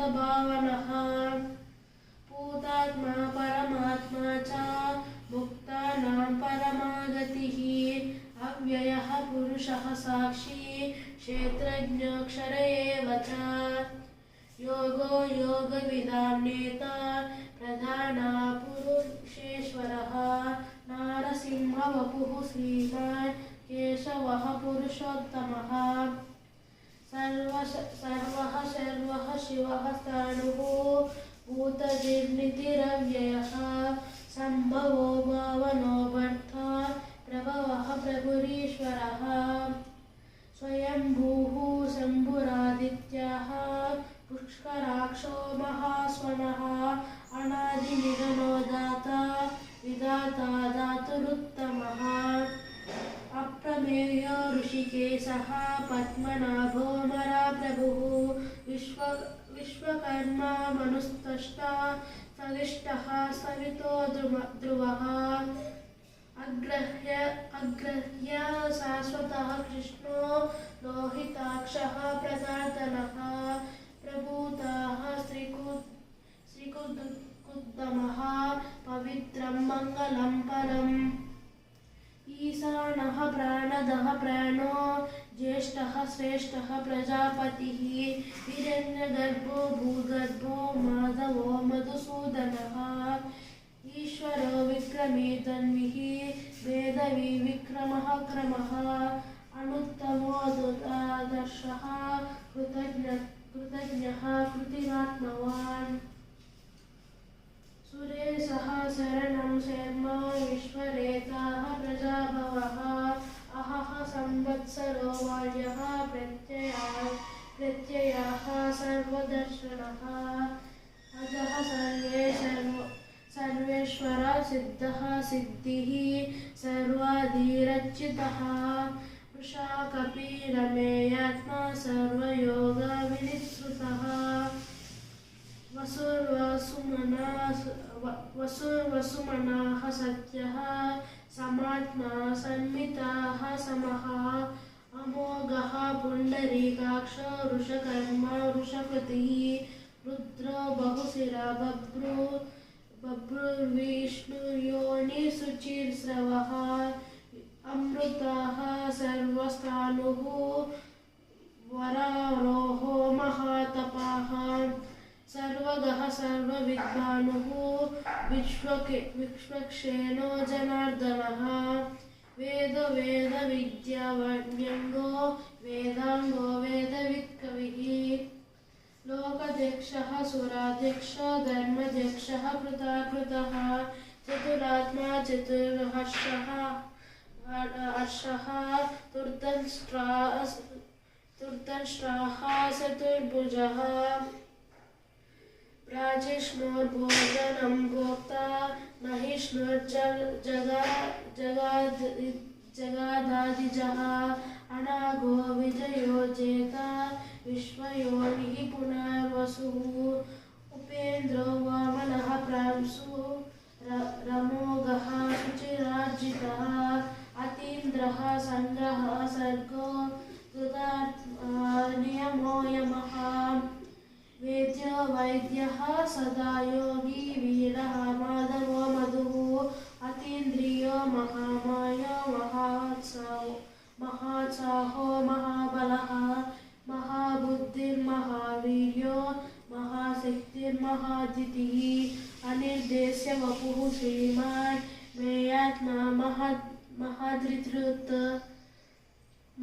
भूतभावनः भूतात्मा परमात्मा च मुक्तानां परमागतिः अव्ययः पुरुषः साक्षी क्षेत्रज्ञोऽक्षर एव च। योगो योगविदां नेता प्रधाना पुरुषेश्वरः नारसिंहवपुः श्रीमान् केशवः पुरुषोत्तमः। सर्वः शर्वः शिवः स्थाणुः भूतजिर्नितिरव्ययः सम्भवो भावनो भर्ता प्रभवः प्रभुरीश्वरः। स्वयंभूः शम्भुरादित्याः पुष्कराक्षो महास्वनः, अनादिनिधनो दाता, विधाता दातुरुत्तमः अप्रमेयो ऋषिकेशः पद्मनाभो मराप्रभुः विश्व विश्वकर्मा मनुस्तष्टा सविष्टः सवितो ध्रुव ध्रुवः अग्रह्य अग्रह्य शाश्वतः कृष्णो लोहिताक्षः प्रसादनः प्रभूताः श्रीकु श्रीकुद्दमः पवित्रं मङ्गलं परम् ईशानः प्राणदः प्राणो ज्येष्ठः श्रेष्ठः प्रजापतिः। हिरण्यगर्भो भूगर्भो माधवो मधुसूदनः। ईश्वरो विक्रमे तन्विः वेदवि विक्रमः क्रमः। अनुत्तमोदुतादर्शः कृतज्ञ कृतज्ञः कृतिरात्मवान् सुरेशः शरणं शर्मा विश्वरेताः प्रजाभवः। अहः संवत्सरो वाल्यः प्रत्यया, प्रत्ययाः सर्वदर्शनः। अजः सर्वे सर्व सर्वेश्वर सिद्धः, सिद्धिः सर्वाधिरच्युतः। वृषा कपिरमेयात्मा सर्वयोगविनिश्रुतः वसुर्वसुमनाः सत्यः समात्मा सन्मिताः समः। अमोघः, पुण्डरीकाक्षो, वृषकर्मा वृषकृतिः रुद्रो, बहुशिरा, बभ्रू बभ्रुर्विष्णुयोनिशुचिर्स्रवः अमृताः सर्वस्थाणुः वरारोहो महातपाः। सर्वगः सर्वविद्वानुः विश्वके विश्वक्षेणो जनार्दनः। वेद वेदविद्यावण्यङ्गो वेदाङ्गो वेदवित्कविः। लोकध्यक्षः, सुराध्यक्षो, धर्मध्यक्षः, कृताकृतः, चतुरात्मा, चतुर्हर्षः, हर्षः तुर्दंष्ट्रा तुर्दंष्ट्राः चतुर्भुजः। प्राचिष्णोर्भोजनं भोक्ता महिष्णुर्जगा जगाद् जगादादिजः अनागो विजयो जेता विश्वयोनिः पुनर्वसुः। उपेन्द्रो वामनः प्रांशु, र- रमोघः शुचिरार्जितः, अतीन्द्रः सङ्ग्रहः सर्गो, कृतात्मा नियमो यमः। वेद्यो वैद्यः सदा योगी वीरः माधवो मधुः अतीन्द्रियो महामायो महात्साहो महात्साहो महाबलः महाबुद्धिर्महावीर्यो महाशक्तिर्महादितिः अनिर्देश्य वपुः श्रीमान् मेयात्मा महद् महधृतृत्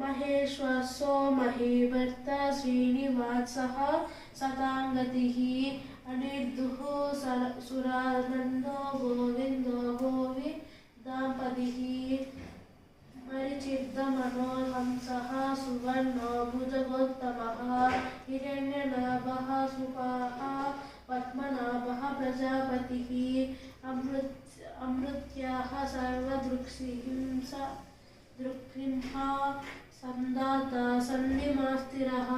महेश्वसो महीभर्ता श्रीनिवास सदाङ्गतिः अनिर्दुः सुरानंदो गोविंदो गोवि दाम्पतिः परिचिद्धमनोहंसः सुवर्ण भुजगोत्तमः हिण्यनाभ सुपाः पद्मनाभ प्रजापति अमृत अमृत्याः सर्वदृक्सिंसा दृक्सिंहा सन्दाता सन्निमास्तिरः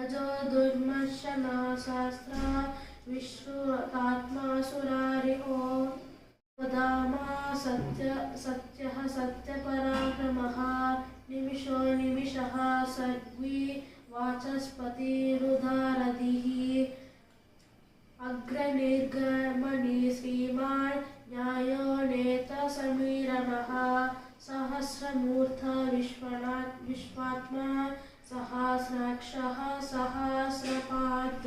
अजो दुर्मर्शनाशास्त्र विश्रुतात्मा सुरारिहो वदामा सत्य, सत्यः सत्यपराक्रमः। निमिषो निमिषः सर्वी वाचस्पतिरुदारधिः। अग्रनिर्गमनि श्रीमान् न्यायो नेतसमीरणः सहस्रमूर्ध विश्वनाथ विश्वात्मा, सहस्राक्षः सहस्रपात्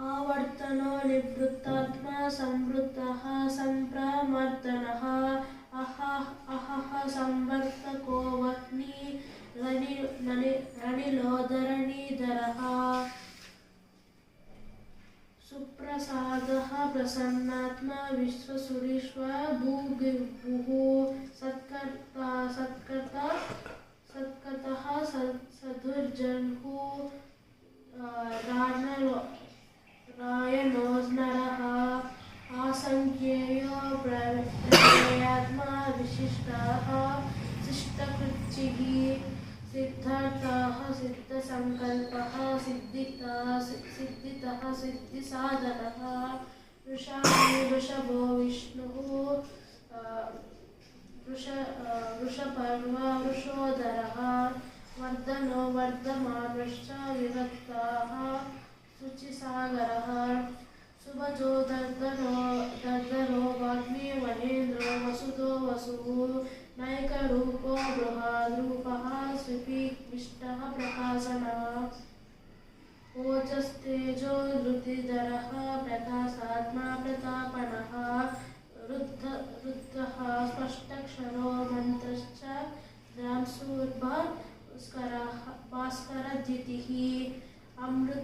आवर्तनो निवृत्तात्मा, संवृत्तः सम्प्रमर्दनः अहः अहः संवर्तको वह्नि रणि- रणिलोधरणीधरः सुप्रसादः प्रसन्नात्मा भू भू सत्कर्ता सत्कर्ता सत्कर्तः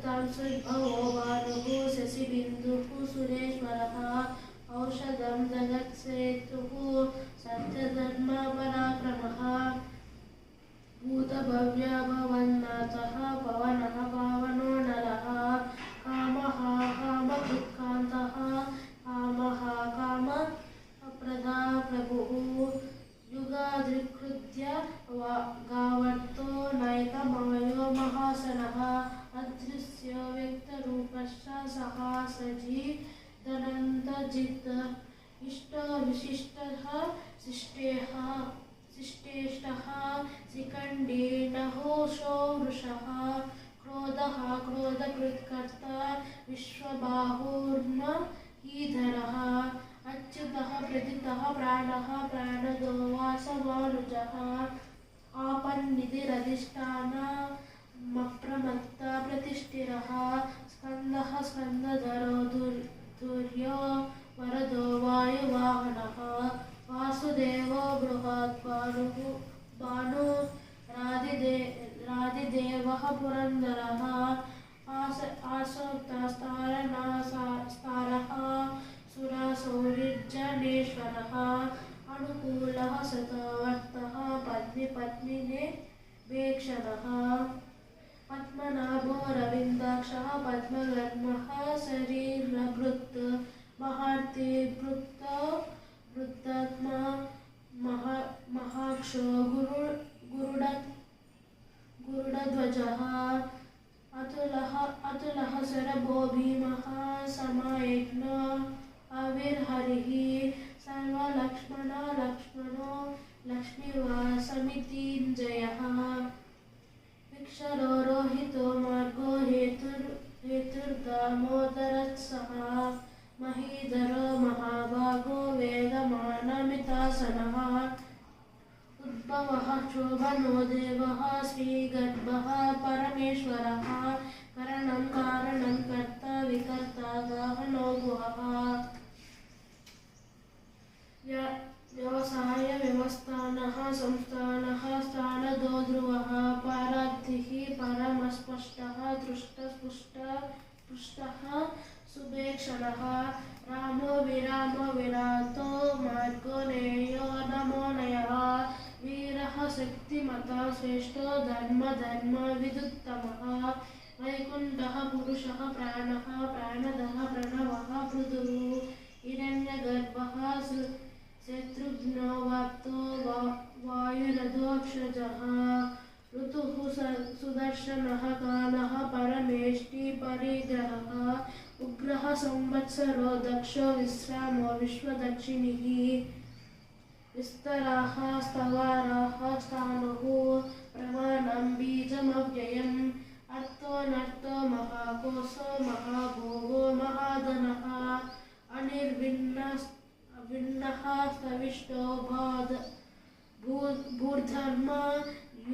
अमृतांशुर्भवो भानुः सहासजी दनन्तजित् इष्टो विशिष्टः शिष्टेः शिष्टेष्टः शिखण्डेनहोषो वृषः क्रोधः क्रोधकृत्कर्ता विश्वबाहुर्न ईधरः। अच्युतः प्रथितः प्राणः प्राणदो वासवानुजः। आपन्निधिरधिष्ठानमप्रमत्ता प्रतिष्ठिरः स्कन्दः स्कन्दधरो दुर् दुर्यो वरदो वायुवाहनः, वासुदेवो बृहद्भानुः भानु राधिदे राधिदेवः पुरन्दरः, आस आसक्तस्तारणास्तारः सुरसौरिर्जनेश्वरः अनुकूलः सतवर्तः पत्नीपत्निने वेक्षणः पद्मनाभो रविन्दाक्षः पद्मगर्मः शरीरभृत् महार्ति वृत्त वृत्तात्मा महा महाक्षो गुरु गुरुड गुरुडध्वजः अतुलः अतुलः शरभो भीमः समायज्ञ अविर्हरिः सर्वलक्ष्मण लक्ष्मणो लक्ष्मीवासमितिञ्जयः विक्षरो रोहितो मार्गो हेतुर् हेतुर्दामोदरत्सः महीधरो महाभागो वेगमानमितासनः उद्भवः शोभनो देवः, श्रीगर्भः, परमेश्वरः, करणं कारणं कर्ता, विकर्ता गाहनो गुहः। व्यवसाय व्यवस्थानः, संस्थानः स्थानदो ध्रुवः पराब्धिः परमस्पष्टः, दृष्टस्पुष्ट, पृष्टः सुभेक्षणः रामो विरामो विरातो मार्गो नेयो नमो नयः, वीरः शक्तिमता श्रेष्ठो, धर्म धर्म विदुत्तमः, वैकुण्ठः पुरुषः प्राणः, प्राणदः प्रणवः पृथुः, हिरण्यगर्भः सु- शत्रुघ्नो वाप्तो वा- वायुरधोक्षजः ऋतुः सुदर्शनः कालः परमेष्टि परिग्रहः उग्रः संवत्सरो दक्षो विश्रामो विश्वदक्षिणिः विस्तराः स्तवाराः स्थाणुः प्रमाणं बीजमव्ययम् अर्थोऽनर्थो महाकोशो महाभोगो महाधनः अनिर्भिन्नः स्तविष्टो बाध भू- भूर्धर्म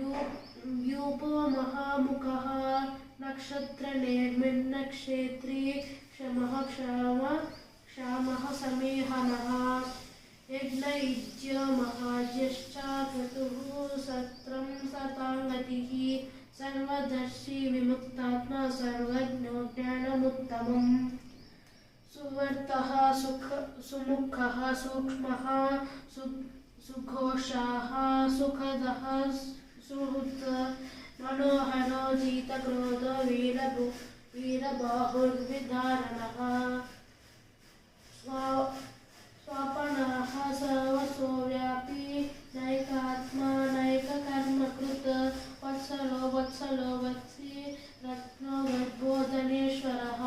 यू- यूपो महामुखः। नक्षत्रनेर्मिन्नक्षेत्री क्षमः क्षाम, क्षामः समेहनः। यज्ञयुज्य महाज्यश्च क्रतुः सत्रं सताङ्गतिः। सर्वदर्शी विमुक्तात्मा सर्वज्ञो ज्ञानमुत्तमम्। सुवर्तः सुख, सुमुखः, सूक्ष्मः, सु, सुघोषाः, सुखदः, सुहृत्, मनोहरो, जितक्रोधो, वीरभु वीरबाहुर्विधारणः स्वा, स्वापनाः सर्वसो व्यापी नैकात्मा, नैककर्मकृत्, वत्सलो वत्सलो, वत्सी, रत्नो गर्भोधनेश्वरः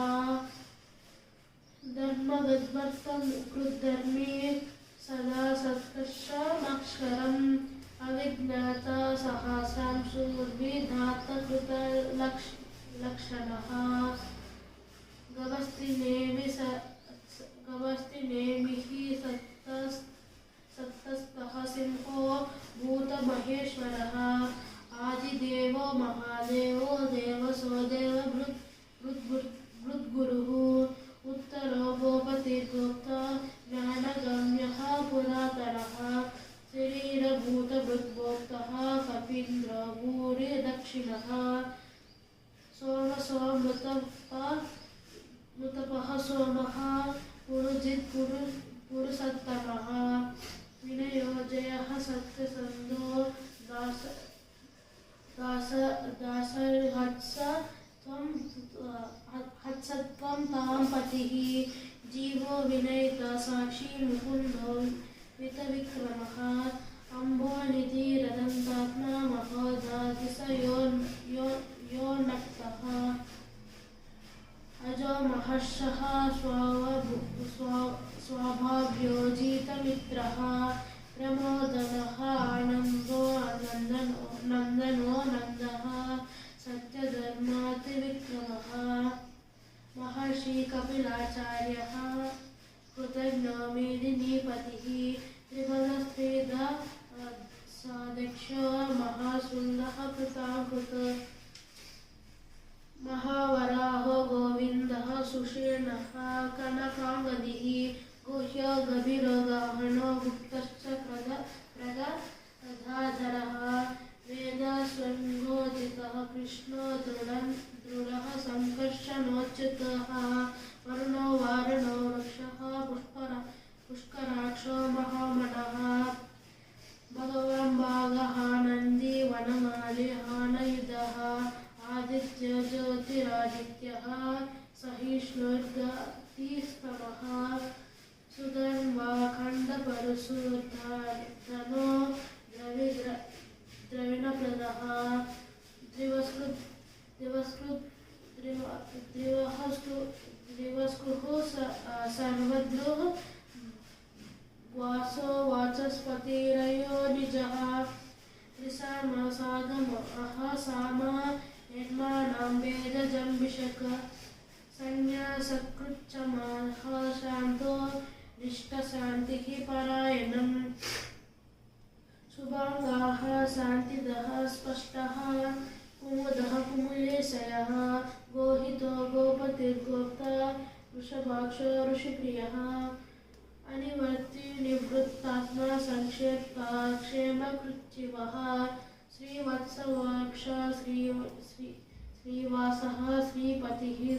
धर्मगद्भक्तं कृद्धर्मी सदा सत्कर्षमक्षरम् अविज्ञाता सहस्रां सुविधातकृतलक्ष लक्षणः। गवस्तिनेमि स स- ही सत्तस् ಪ್ರೀತಿ ರಥ कृष्णो दृढन् दृढः सङ्कर्षणोच्युतः सन्न्यासकृच्छमाः शान्तो निष्ठशान्तिः परायणम्। शुभाङ्गाः शान्तिदः स्पष्टः। कुमुदः कुमुलेशयः। गोहितो गोपतिर्गोप्ता ऋषिप्रियः। संक्षेप्ता क्षेमकृच्छिवः। श्रीवत्सवाक्ष श्री श्री श्रीवासः श्रीपतिः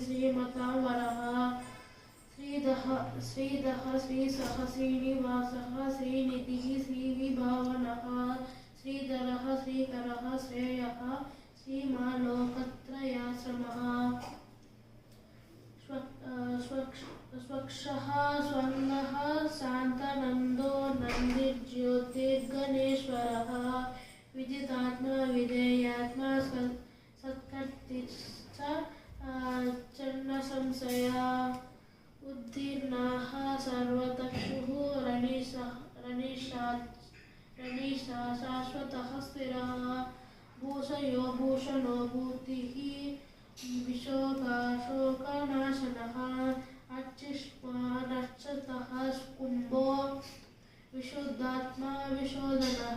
श्रीधः श्रीसः श्रीनिवासः श्रीनिधिः श्रीविभावनः श्रीधरः श्रीकरः श्रेयः सीमा लोकत्रयाश्रमः स्व स्वक्ष स्वङ्गः शान्तनन्दो नन्दिज्योतिर्गणेश्वरः विदितात्मा विधेयात्मा सत् सत्कर्तिश्च चन्न उद्दीर्णाः सर्वतक्षुः रणिषः रणिषा रणिषा शाश्वतः भूषयो भूषणो भूतिः विशोकाशोकनाशनः। अर्चिष्मानर्चतः कुम्भो विशुद्धात्मा विशोधनः।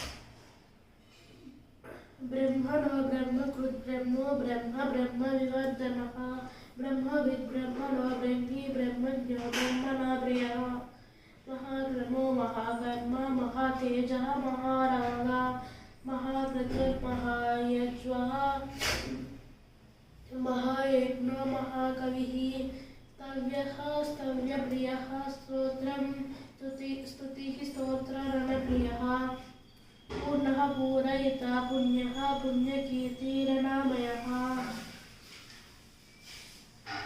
ब्रह्मणो ब्रह्मो ब्रह्म ब्रह्मविवर्धनः ब्रह्मविद् ब्रह्मणो ब्रह्मी ब्रह्मणा प्रियः। महाक्रमो महातेजः स्तोत्रं स्तुति स्तुतिः स्तोत्ररणप्रियः पूर्णः पूरयिता पुण्यः, पुण्यकीर्तिरनामयः।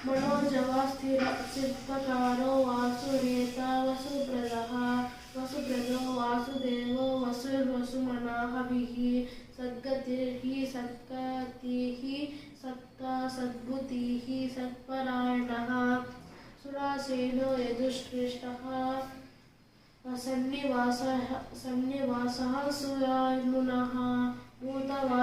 मनोजवा स्थिर शिल्पकारो वासुरेता वसुप्रदः, वसुप्रदो, वासुदेवो वसुर्वसुमना हविः सद्गतिः सत्कतिः सत्ता, सद्बुद्धिः, सत्परायणः। सुरासेनो यदुष्कृष्टः सन्निवासः सन्निवासः सुरानुनः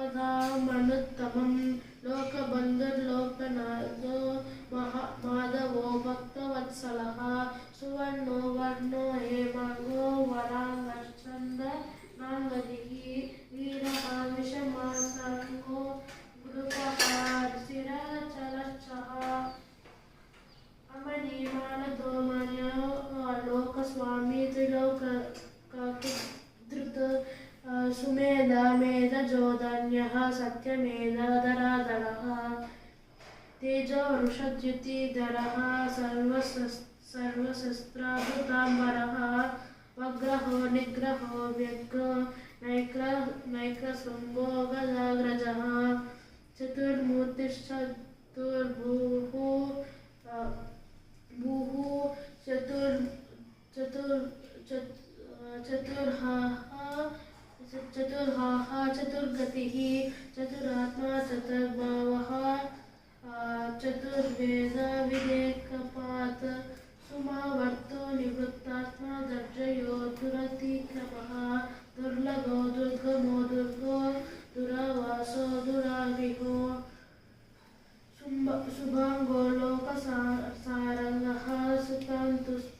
పదామనుత్తమం లోకబంధుర్లోకనాథో మహా మాధవో భక్తవత్సల సువర్ణో వర్ణో హేమో వరాంగ ృత सुमेध मेधजोधन्यः सत्यमेधधराधरः। तेजो वृषद्युतिधरः सर्वशस् सर्वशस्त्राभृताम्बरः, वग्रहो, निग्रहो, व्यग्रो, नैक्र नैक्रशृङ्गो गदाग्रजः चतुर्मूर्तिश्चतुर्भुः भूः, चतुर् चतुर् चत् चतुर्हाः चतुर्हाः चतुर्गतिः चतुरात्मा चतुर्भावः चतुर्वेद विवेकपात्, सुमावर्तो निवृत्तात्मा दर्जयो दुरतिक्रमः, दुर्लभो दुर्गमो दुर्गो, दुरावासो दुराविहो शुम्भ शुभाङ्गो लोकसारङ्गः सुतान्तुस्तं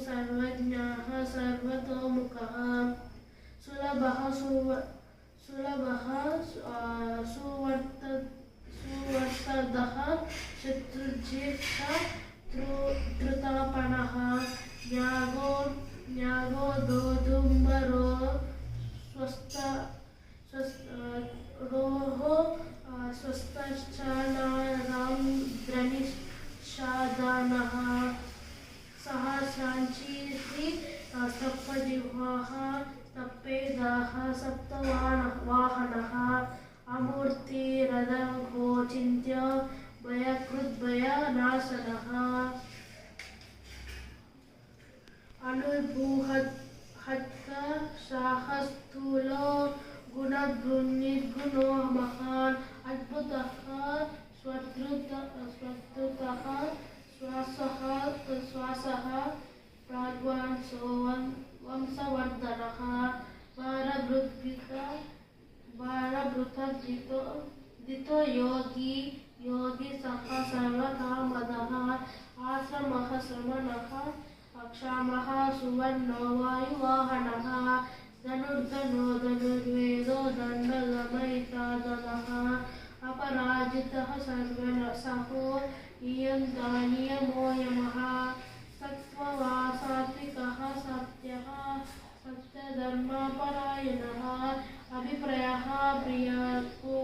सर्वज्ञः सर्वतोमुखः। सुलभः सुव सुलभः सुवर्त सुवर्त दः श्वासः श्वासः वंशवर्धनः वारभृतजितो दितो योगी योगी सः आश्रमः श्रमणः क्षामः सुवर्णो वायुवाहनः, धनुर्धनो धनुर्वेदो दण्डगमयितादनः, अपराजितः सर्वसहो नियन्ता नियमो यमः सत्त्ववा सात्विकः सत्यः, सत्यधर्मपरायणः, अभिप्रयः प्रियको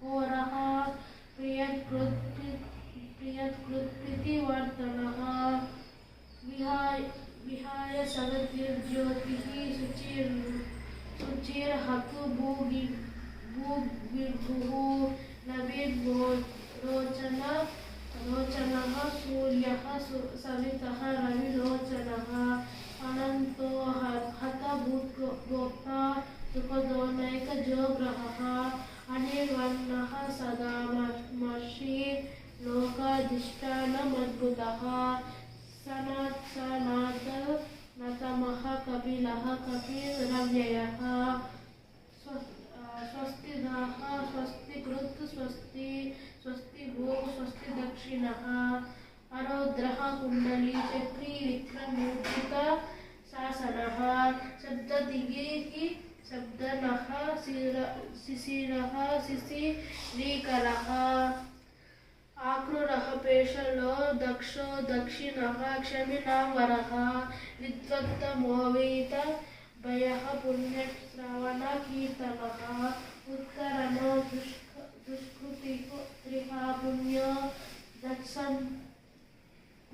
कोरः प्रियकृत् प्रियकृत्प्रीतिवर्धनः विहाय विहाय सगतिर्ज्योतिः शुचिर् शुचिर्हतु भूगि भूगिर्भुः नविर्भो रोचन रोचनः सूर्यः सवितः रविलोचनः अनन्तो ह- हतभूद्गोप्ता सुखदो नैकजो ग्रहः अनिर्वर्णः सदा मर्षि लोकाधिष्ठानमद्भुतः। सनात् सनात् नतमः कपिलः स्व- स्वस्तिदाः, स्वस्तिकृत्, स्वस्ति स्वस्ति भो स्वस्ति दक्षिणः अरौद्रः कुण्डली चक्री विक्रमूर्तित शासनः शब्ददिगेः शब्दनः शिर शिशिरः शिशिरीकरः आक्रूरः पेशलो दक्षो दक्षिणः क्षमिणां वरः विद्वत्तमो वीत भयः पुण्यश्रवणकीर्तनः उत्तरनो दुष्क दुष्कृतिः पुण्यो दत्सम्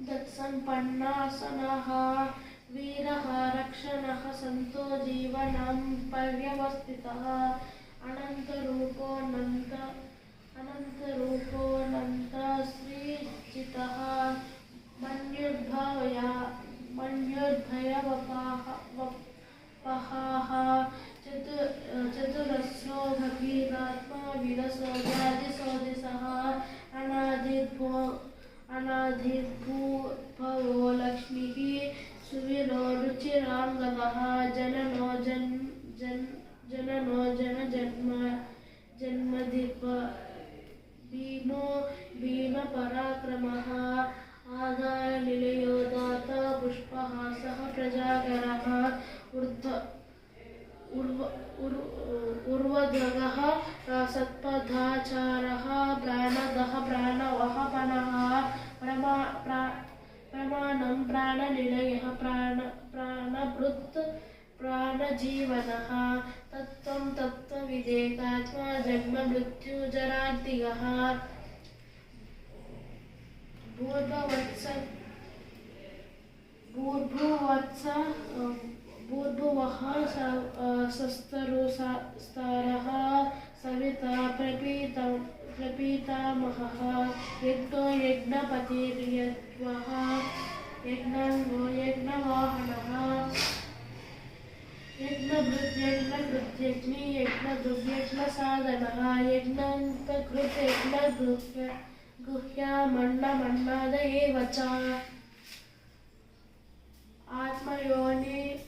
दत्सम्पन्नासनः वीरः, रक्षणः, सन्तो जीवनं, पर्यवस्थितः अनन्तरूपोऽनन्त अनन्तरूपोऽनन्त श्रीजितः मन्युर्भवया मन्युर्भयवपाः वपहाः चतुरस्रो भगीरात्मा विरसो व्याधिसोदिसः अनादिर्भो अनाधिर्भूभवो लक्ष्मीः जनजन्म जन्मधिप भीमो भीमपराक्रमः दाता पुष्पहासः प्रजाकरः ऊर्ध्व उर्व उर्- उर्वध्वगः सत्पथाचारः प्राणदः प्राणवहपनः प्रमा, प्रा- प्रमाणं प्राणनिलयः, प्राण, प्राणभृत्, प्राणजीवनः भूर्भवत्स, भूर्भुवत्स भूर्भुवः सस्तरुस्तारः सविता प्रपीत, प्रपीतामहः यज्ञो यज्ञपतिर्यज्वः यज्ञङ्गो यज्ञवाहनः। यज्ञभृत् यज्ञकृत्यज्ञि यज्ञदुर्यज्ञसाधनः यज्ञन्तकृत् यज्ञगृह्य गुह्यामण्डमण्डाद एव च। आत्मयोनि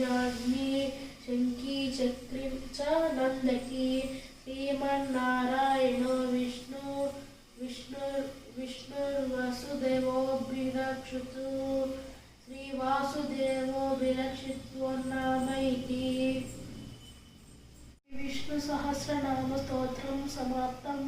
రాజ్ఞి శంఖి చక్రి నందకి శ్రీమన్నారాయణో విష్ణు విష్ణు విష్ణు వసుదేవో బిరక్షుతు శ్రీ వాసుదేవో బిలక్షిత్వన్నామైతి విష్ణు సహస్రనామ స్తోత్రం సమాప్తం